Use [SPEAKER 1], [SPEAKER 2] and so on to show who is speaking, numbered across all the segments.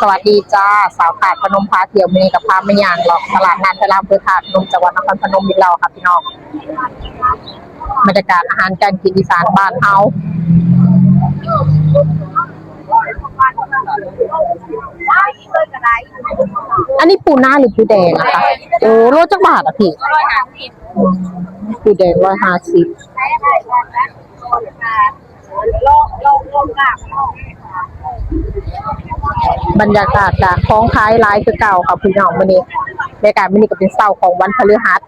[SPEAKER 1] สวัสดีจ้า สาวขาดพนมพาเที่ยวมือกับพาไม่ยางหรอกตลาดนัดตลาดอำเภอถาดพนมจังหวัดนครพนมอีกแล้วค่ะพี่น้องบรรยากาศอาหารการกินอีสานบ้านเฮาอันนี้ปูหน้าหรือปูแดงอะคะโอ้โลจักบาทอะพี่ปูแดงร้อยห้าสิบ บรรยากาศจากคล้องคล้ายลายคือเก่าค่ะพี่น้องวันนี้บรรยากาศวันนี้ก็เป็นเศร้าของวันพฤหัส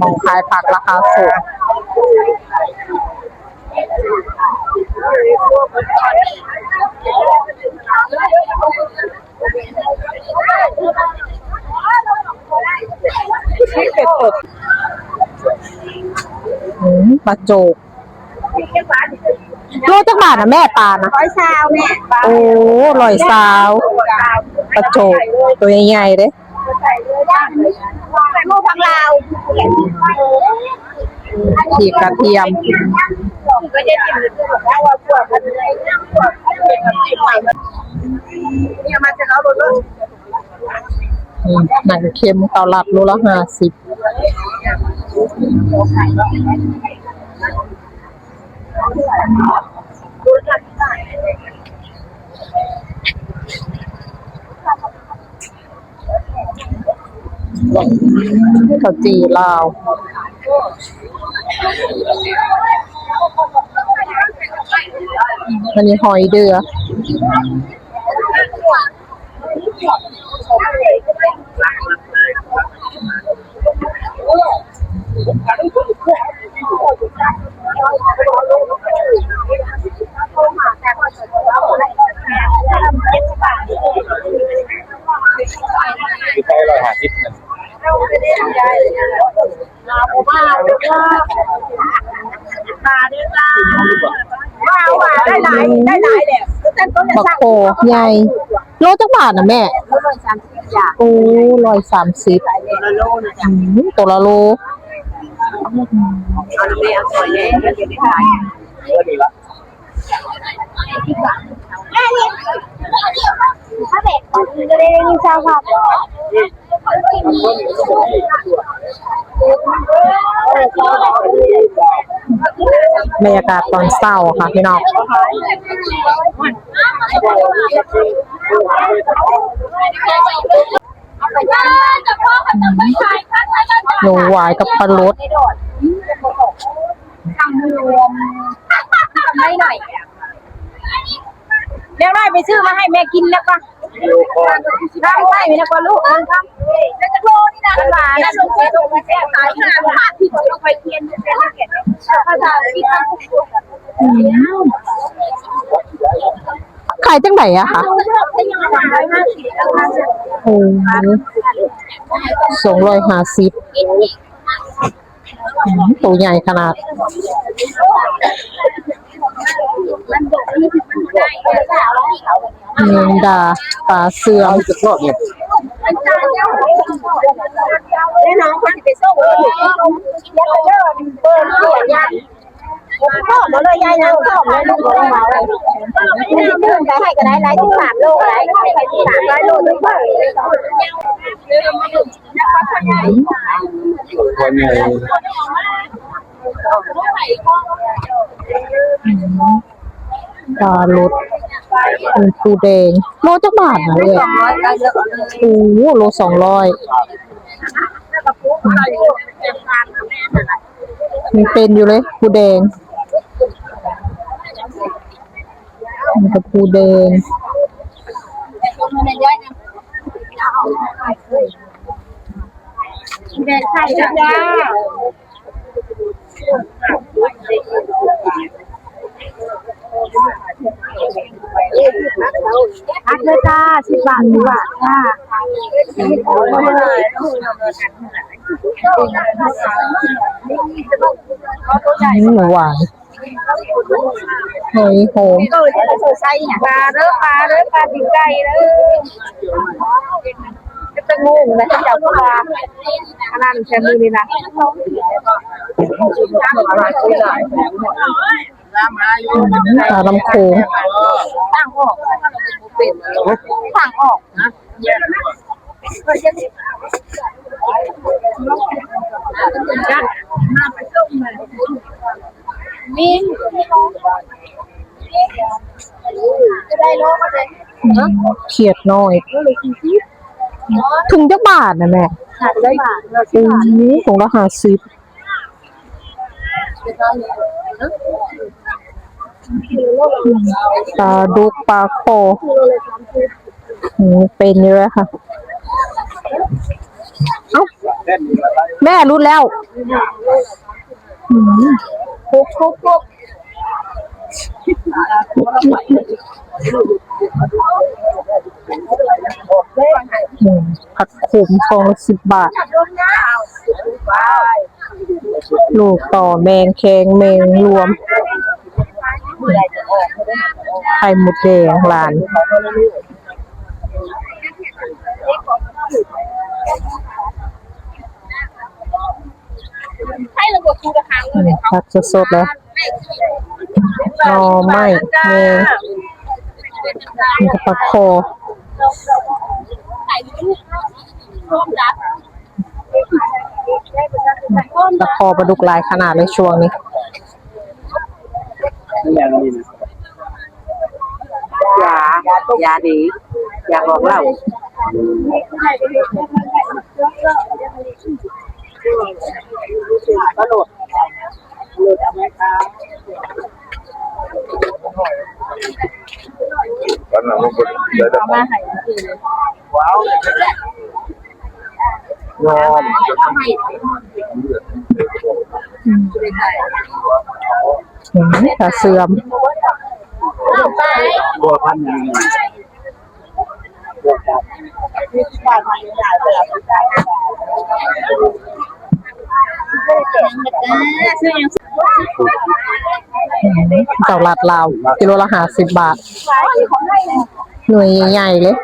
[SPEAKER 1] มองขายผักราคาสูง อืมปลาโจกโลจักบาทนะแม่ปลานะ
[SPEAKER 2] ร้อยซาวแม่
[SPEAKER 1] โอ้ลอยสาวปลาโจกตัวใหญ่ๆเด้
[SPEAKER 2] ใส่เลยย่างใส่หมูพังลาว
[SPEAKER 1] ขีกระเทียม
[SPEAKER 2] หรือจะบอกว่าพวกมันเลยพวกเป็นแบบจิ้มใหม่เนี่ยมาจะเอารถเลย
[SPEAKER 1] อืมหนังเค็มเกาลัดโลละห้าสิบข้าวจีลาว อันนี้หอยเดือ
[SPEAKER 3] คือใช้ร้อยห้าสิบนะ
[SPEAKER 2] มาด้วยจ้าว้าวว้า ได้หลายได้หลายแหละเต้นต้น
[SPEAKER 1] บักโคใหญ่โลจักบาทนะแม่
[SPEAKER 2] เขาเลยสามสิบอย่าง
[SPEAKER 1] โอ้ร้อยสามสิบ
[SPEAKER 2] ละโลนะจ๊ะ
[SPEAKER 1] ตัวละโล
[SPEAKER 2] เอาแม่เอาสวยเลยเดี๋ยวได้ย
[SPEAKER 3] ก็ดีละ
[SPEAKER 2] ถ้าเด็กจะได้มีชาวผัก
[SPEAKER 1] บรรยากาศตอนเศร้าค่ะพี่น้องหนูหวายกับปลาลด
[SPEAKER 2] ทำรวมทำได้หน่อย ดี๋ยวได้ไปซื้อมาให้แม่กินแล้วก็ทำได้ไหมนะก็ลูกมันทำแล้วจะโทษนี่นะหลานนะลงไปลงไปแก้ตายหาผ่าที่ลงไปเทียนจะเป็นเก็บภาษาที่ทำทุกคน
[SPEAKER 1] ขายจังไหนอะคะโอ้สองร้อยห้าสิบตัวใหญ่ขนาด
[SPEAKER 2] มันด่าษาเม
[SPEAKER 1] งดาปลาเสื่อม
[SPEAKER 3] เอาจะรอบเนี่ย
[SPEAKER 2] น้องคนไปส่งเลยยังเดินเปิดสียยังพ่อมาเลยยายนะพ่อมาลูกของเราเดินไปให้ก็ได้หลายที่สามโลอะไรไปที่สามร้อยโลด้วยกัน
[SPEAKER 3] คนใหญ่
[SPEAKER 1] ปลาลดเป็นปูแดงโลจักบาทนะเลยโอ้โหโลสองร้อยมันเป็นอยู่เลยปูแดงมันกับปูแดง
[SPEAKER 2] เดินไข่จ้า พักเลยจ้าสิบบาทสิบบาทจ้า
[SPEAKER 1] อืมหวานหอยโหม
[SPEAKER 2] ก็จะใส่ใส่ปลาเด้อปลาเด้อปลาติ่งไก่เด้อจะเป็น
[SPEAKER 4] งูนะที่เจ้าก็ว่าอันนั้นแค่มือนี่นะ
[SPEAKER 1] ตาลำโคง
[SPEAKER 4] ตั้งออก ตั้งออกนะมินจะได้รู้มาเลย
[SPEAKER 1] เขียดน้อยถึงจักบาทนะแม่
[SPEAKER 4] ขาดได้บาท
[SPEAKER 1] อืมถุงละห้าสิบ ปลาดุกปลาโคเป็นเยอะค่ะเอ้าแม่รู้แล้ว
[SPEAKER 4] พุกคุกคุก
[SPEAKER 1] ผักขมฟองสิบบาท ลูกต่อแมงแคงแมงรวม ไข่หมดแดงหลาน
[SPEAKER 4] ให้ระบบคูกระคัง
[SPEAKER 1] อืมผักสดๆเลยหน่อไม้แมงมันก็ปลาคอ
[SPEAKER 4] ใส่ลูกร่วมรับ
[SPEAKER 1] ปลาคอปลาดุกหลายขนาดเลยช่วงนี้
[SPEAKER 3] อย่างนี้นะ
[SPEAKER 2] ยายาดียาบอกเล่า
[SPEAKER 3] วันหลังมันก็ได้แต่
[SPEAKER 4] มาให้
[SPEAKER 3] ว้าวยอม
[SPEAKER 1] อืมตาเสื่อม
[SPEAKER 3] ตัวพันยัง
[SPEAKER 1] เจ้าลัดลาวกิโลละห้าสิบบาท หน่วยใหญ่ๆเลย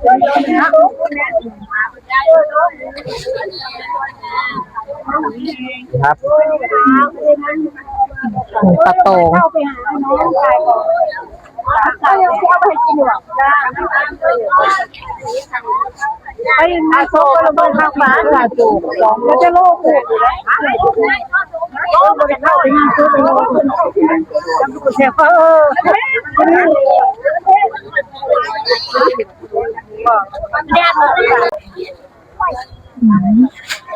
[SPEAKER 3] ครับ
[SPEAKER 1] ปลาโตง
[SPEAKER 4] เข้าไปหาน้องชายก่อนใส่เอาไปกินหรอกไปอาโซก็ระเบิดข้างฟ้าค่ะจูแล้วจะโลกถูกโอ้มันจะเข้าไปนั่งซื้อไปโลกเสียเออ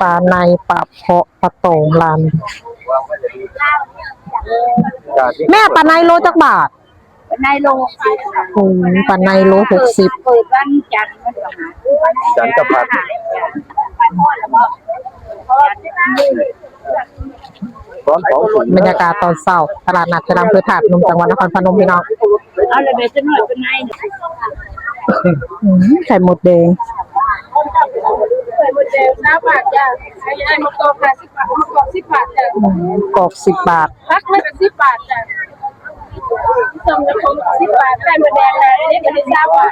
[SPEAKER 1] ปลาในปลาเพาะปลาโตงลาน
[SPEAKER 3] จากที่
[SPEAKER 1] แม่ปลาในโลจักบาท
[SPEAKER 4] ในโลก
[SPEAKER 1] อืมปลาในโลหกสิบ
[SPEAKER 4] เปิดวันจันทร์มันก็หา
[SPEAKER 3] จันทพัฒน์ร้อนสองส่วน
[SPEAKER 1] บรรยากาศตอนเช้าตลาดนัดเฉลิมพฤถาดนมจังหวัดนครพนมพี่น้อง
[SPEAKER 4] เอาเลยเดี๋ยวจะหน่อยเป็นไง
[SPEAKER 1] อืม ไข่หมดแดง
[SPEAKER 4] เคยมาเจอน้าบาทจ้ะไอ้ไอ้มะกอกค่ะสิบบาทมะกอกสิบบาทจ้ะ
[SPEAKER 1] อืมกรอกสิบบาท
[SPEAKER 4] พักให้เป็นสิบบาทจ้ะส่งกระทงสิบบาทได้มาแดงเลยนี่ก็ได้ทราบว่า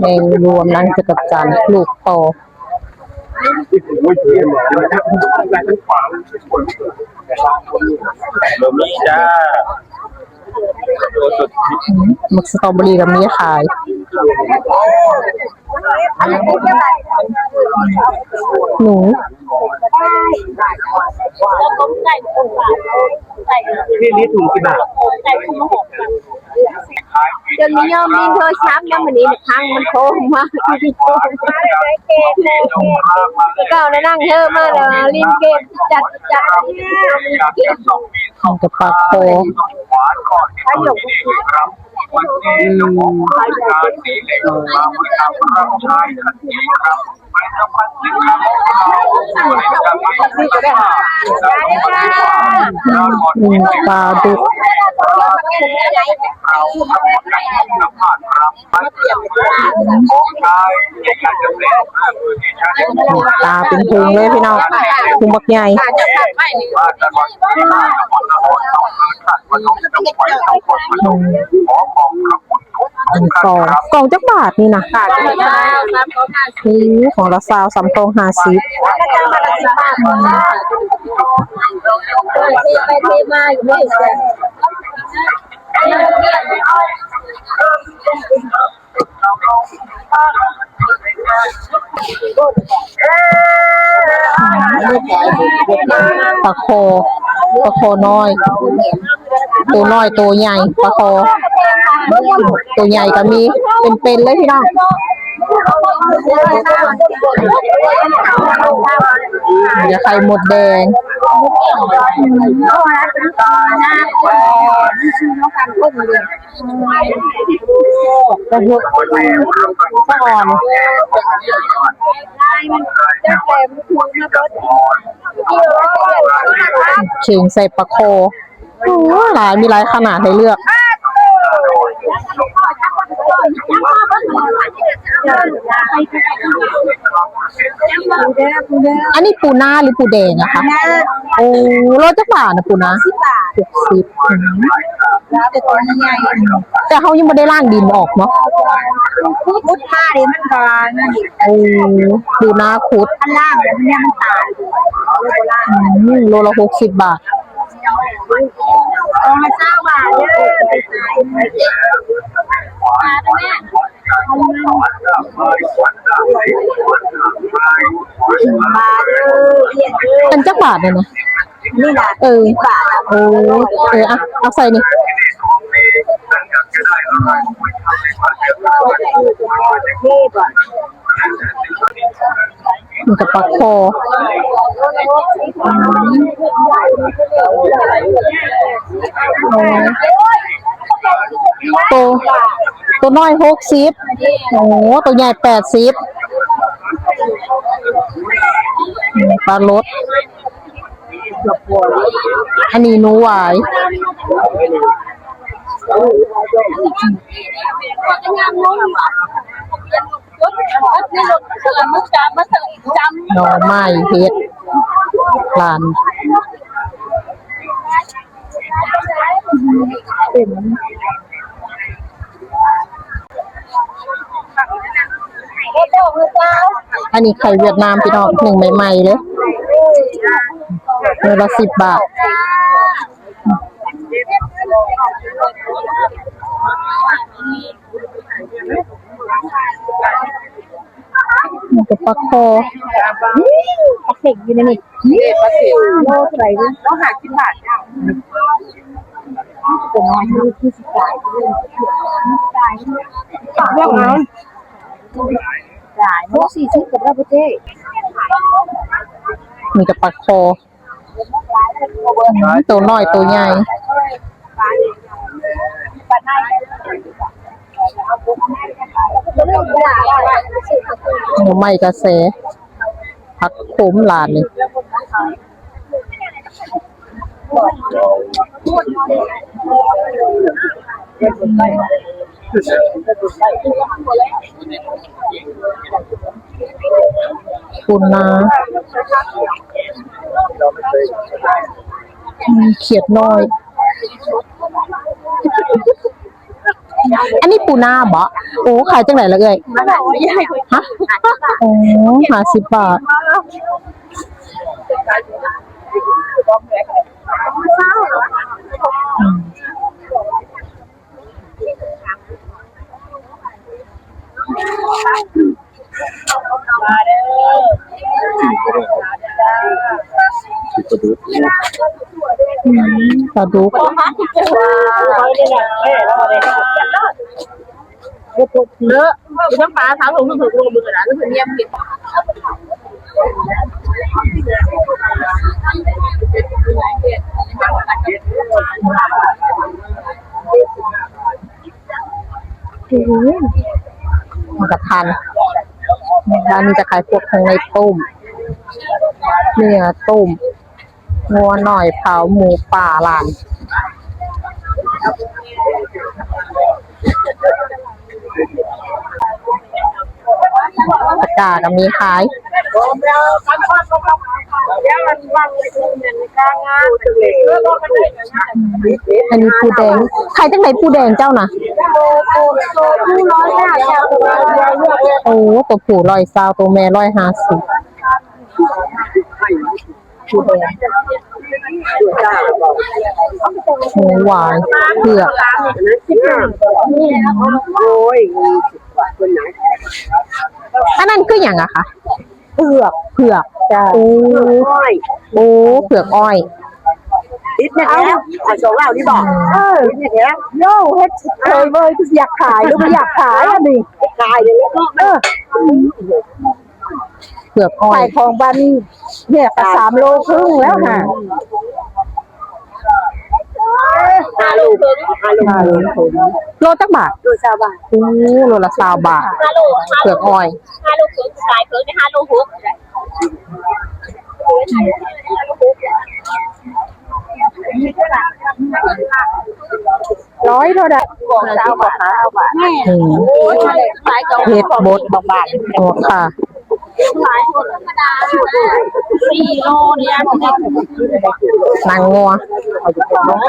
[SPEAKER 1] แมงรวมนั่งจะกับจันทร์ลูกโต
[SPEAKER 3] ไม่เทียนเลยทั้งขวาเริ่มนี้จ้าตัวสุด
[SPEAKER 1] อืมมักสตรอเบอรี่กับมีขาย หนู
[SPEAKER 4] แล้วก็ไก่ถุงบาทไก่
[SPEAKER 3] นี่นี่ถุงกี่บาท
[SPEAKER 4] ไก่ถุงละหกบาทจนมียอมมีโทรศัพท์แล้วมันนี้ทางมันโค้งมากที่โค้ งเก่าแล้วนั่งเธอมาแล้วลินเกมจัดจัด
[SPEAKER 1] มันกับปลาโค
[SPEAKER 4] ประโยค
[SPEAKER 1] อืมปลาดุก
[SPEAKER 3] เอาทั้งหมดทั้งผ่านมาไม่เปลี่ยนของ ชายที่ชาจะเปลาคือที่ชาจะ
[SPEAKER 1] ตาเป็นพุงเลยพี่น้องพุงบักใหญ่
[SPEAKER 3] ว่าแต่ก่อนที่มาคนละคนต้อง เกิดขัดมันต้องต้องไว้ต้องคนมันต้องขอของครับคุณทุก
[SPEAKER 1] อันกองกองจักบาทนี่นะโอ้ของละซาวสำทองห้าสิบ
[SPEAKER 2] แล้วจะมาละสิบบาทเทไปเทมาอยู่ไม่เสร็จ
[SPEAKER 1] ปลาโคปลาโคน้อย ตัวน้อยตัวใหญ่ปลาโค ตัวใหญ่ก็มี เป็นๆเลยพี่น้องเดี๋ยวไข่หมดแดง กระหุก
[SPEAKER 3] คนแม่ร่วมกัน
[SPEAKER 1] สะอ่อนเข่งใส่ปลาโคหลายมีหลายขนาดให้เลือก อันนี้ปูนาหรือปูแดงอะคะโอ้โลจักบาทนะปูนาสิบบาทหกสิบอืม
[SPEAKER 2] แต่ตัวใหญ่
[SPEAKER 1] แต่เขายังไม่ได้ล่างดินออกเนาะ
[SPEAKER 2] พุทธาเลยมันก็นั่น
[SPEAKER 1] โอ้ปูนาคุด
[SPEAKER 2] ข้างล่างเนี่ยมันยังมันตาย
[SPEAKER 1] อืมโลละหกสิบบาท
[SPEAKER 2] เอามาเช้าบาทเลยไปขายมาแม่มาเด้อเรียนเด้อ
[SPEAKER 1] เป็นจักบาทเลยนะ
[SPEAKER 2] นี่นะ
[SPEAKER 1] เออ
[SPEAKER 2] บาท
[SPEAKER 1] โอ้เอออะเอาใส่นี่
[SPEAKER 2] นี่ก่อน
[SPEAKER 1] มันกับปลาโคอ ตัวตัวน้อยหกสิบโอ้ตัวใหญ่แปดสิบปลารสอันนี้หนูหวายหน่อไม้เฮ็ดลาน เฮ็
[SPEAKER 2] ดด อั
[SPEAKER 1] นนี้ไข่เวียดนามพี่น้องหนึ่งใหม่ๆเลยเงินละสิบบาทมันก็ปลาคอ
[SPEAKER 2] ปลาเข็งอยู่ในนี่ปลาเข็งโลเท่าไหร่นี่ต้องหาสิบบาทจ้าตัวน้อยนี่สิบบาทจ่ายเรื่องนั้ นจ่ายโลสี่สิบกับเราประเทศ
[SPEAKER 1] มีแต่ปลาคอตัวน้อยตัวใหญ่หน่อไม้กระแสผักโขมลานนี่ ปูนาเขียดน้อย อันนี้ปูนาบ่โอ้ขายจังไหนละเอ้ย
[SPEAKER 2] มันบอกว่าใหญ่
[SPEAKER 1] ฮะโอ้ห้าสิบบาทปลาดุก
[SPEAKER 4] เลอะคือน้ำปลาสาวถุงถึงลงมือนะก็คือเงียบผิด
[SPEAKER 1] มันกับ พันร้านนี้จะขายพวกของในต้มเนื้อต้มงัวหน่อยเผาหมูป่าลานอากร้าก็มีขาย อันนี้ปูแดง ใครตั้งไหนปูแดงเจ้านะ
[SPEAKER 2] ผู้น้อยค่ะชาวบ้าน
[SPEAKER 1] โอ้ตัวผู้ร้อยซาวตัวแม่ร้อยห้าสิบหมูหวานเผือก
[SPEAKER 2] โอ้ย
[SPEAKER 1] อันนั้นคืออย่างอะคะ
[SPEAKER 2] เผือก
[SPEAKER 1] เผือก
[SPEAKER 2] จ้า
[SPEAKER 1] โอ้
[SPEAKER 2] อ้อย
[SPEAKER 1] โอ้เผือกอ้อย
[SPEAKER 2] ติดเนี่ยแล้วอะสองเหล่าที่บอกเออติดเนี่ยโย่เฮ็ดเคยเว้ยอยากขายหรือไม่อยากขายอะดิขายเลยเออ
[SPEAKER 1] เผือกอ้อ
[SPEAKER 2] ขายยของบันเนี่ยก็สามโลครึ่งแล้วค่ะห้าโลครึ่งห้าโลครึ่ง
[SPEAKER 1] โลจักบาท
[SPEAKER 2] ดูชาวบ้าน
[SPEAKER 1] โอ้โลละสาวบาท
[SPEAKER 4] ห้าโล
[SPEAKER 1] เผือกอ้อย
[SPEAKER 4] ห้าโลครึ่งสายครึ่งในห้าโลหก
[SPEAKER 2] ร้อยเท่าไหร่บอกชาวบ้านชาวบ้าน
[SPEAKER 1] อืม
[SPEAKER 4] สายเก่า
[SPEAKER 1] เห็ดบดบาทโอ้ค่ะ
[SPEAKER 4] สายคนธรรมดาสี่โลเนี่ย
[SPEAKER 1] นางงัว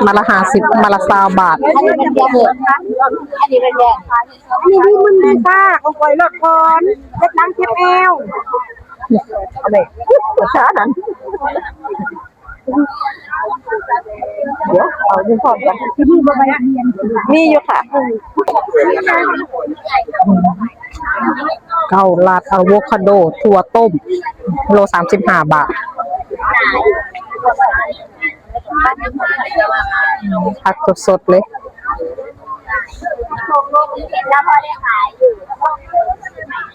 [SPEAKER 1] มาละห้าสิบมาละสาวบาท
[SPEAKER 2] อันนี้เป็นแย่อันนี้เป็นแย่อันนี้ที่มันไม่ซ่าเขาปล่อยละครเล็ดน้ำเจ็บแอวอะไรภาษานั้นเดี๋ยวเอาดูพร้อมกันที่นี่บ่ไปมีอยู่ค่ะ
[SPEAKER 1] เกาลัดอะโวคาโดถั่วต้ม โลสามสิบห้าบาทผักสดๆเลย
[SPEAKER 4] แล้วพอได้ขายอยู่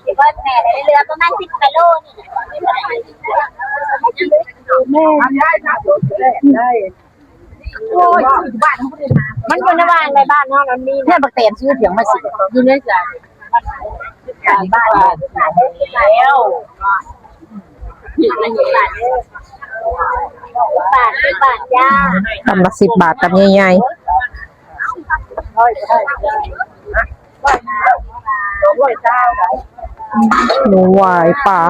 [SPEAKER 4] เดี๋ยวก็แม่ได้เรือประมาณสิบกิโลนี่
[SPEAKER 2] แม่ได้ได้
[SPEAKER 4] โอ้ยบ้านมันอยู่ในบ้านในบ้านเนาะมันมี
[SPEAKER 2] เนี่ยบักเตนชื่อเสียงมาสิ
[SPEAKER 4] อยู่ในใจ การบ้านแล้วบาทบาทย่า
[SPEAKER 1] กำละสิบบาทกับใหญ่
[SPEAKER 2] ร้อยก็ได้สองร้อยเก้าได้
[SPEAKER 1] ๆหนูวายปลา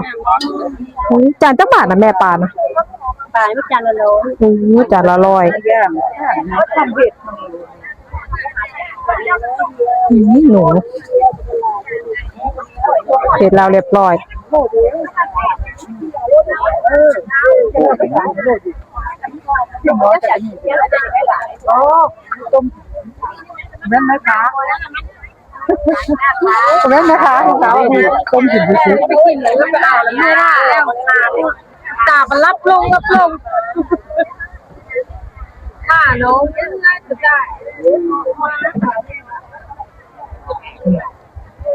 [SPEAKER 1] จานจักบาทนะแม่ปลานะ
[SPEAKER 2] ตาไม่จานละโล
[SPEAKER 1] อู้จานละร้อยหนู เสร็จแล้วเรียบร้อย
[SPEAKER 2] โอ้ต้มนั่นไหมคะนั่นไหมคะสาวต้มกินดิสิ
[SPEAKER 4] ไปกินเลยก็เอาแล้วไม่ได้แล้วตามันรับลงรับลงค่ะน้องยังไงก็ได้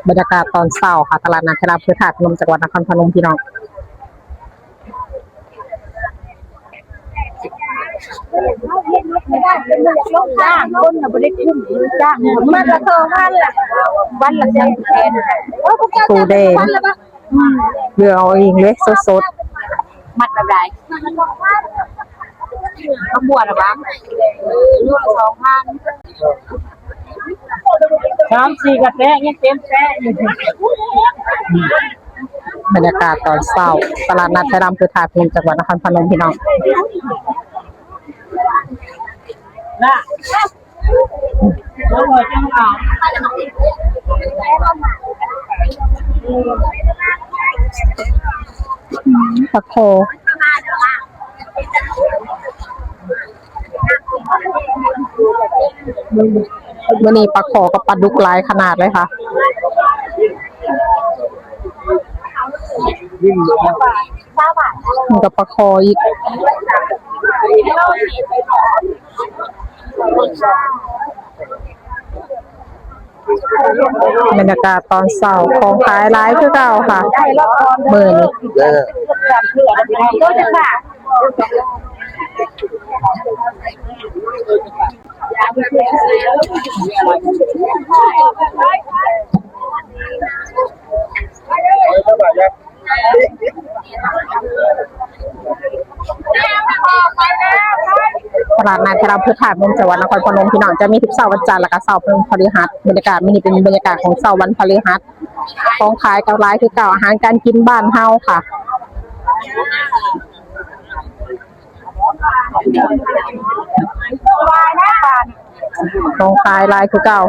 [SPEAKER 1] บรรยากาศตอนเช้าค่ะ ตลาดนัดเทราพืชถาดนมจังหวัดนครพนมพี่น้อง
[SPEAKER 2] จ้างคนน่ะไม่ได้ขึ้นจ้างมันละเธอวันละวันละแสนแสน
[SPEAKER 1] ปูแดงเลือเอาเองเลยสด
[SPEAKER 2] มัดอะไรขบวนหรอบ้างลูกสองพัน สามสี่กระแตยังเต็มแตะอยู่
[SPEAKER 1] บรรยากาศตอนเช้าตลาดนัดเทราพืชถาดนมจังหวัดนครพนมพี่น้อง
[SPEAKER 2] น่ะแล้วหัวจังหวะ
[SPEAKER 1] ปลาโค วันนี้ปลาโคกับปลาดุกหลายขนาดเลยค่ะมันกับปลาโคอีกบรรยากาศตอนเช้าของขายร้ายคือเก่าค่ะเมื่อนี้ ตลาดนัดพระพุทธามุมจังหวัดนครพนมพี่น้องจะมีทิพย์เสาวันจันทร์และก็เสาร์พฤหัสบรรยากาศมีนิเป็นบรรยากาศของเสาวันพฤหัสของขายกับร้ายคือเก่าอาหารการกินบ้านเฮาค่ะ ตรงปลายลายคือเก่า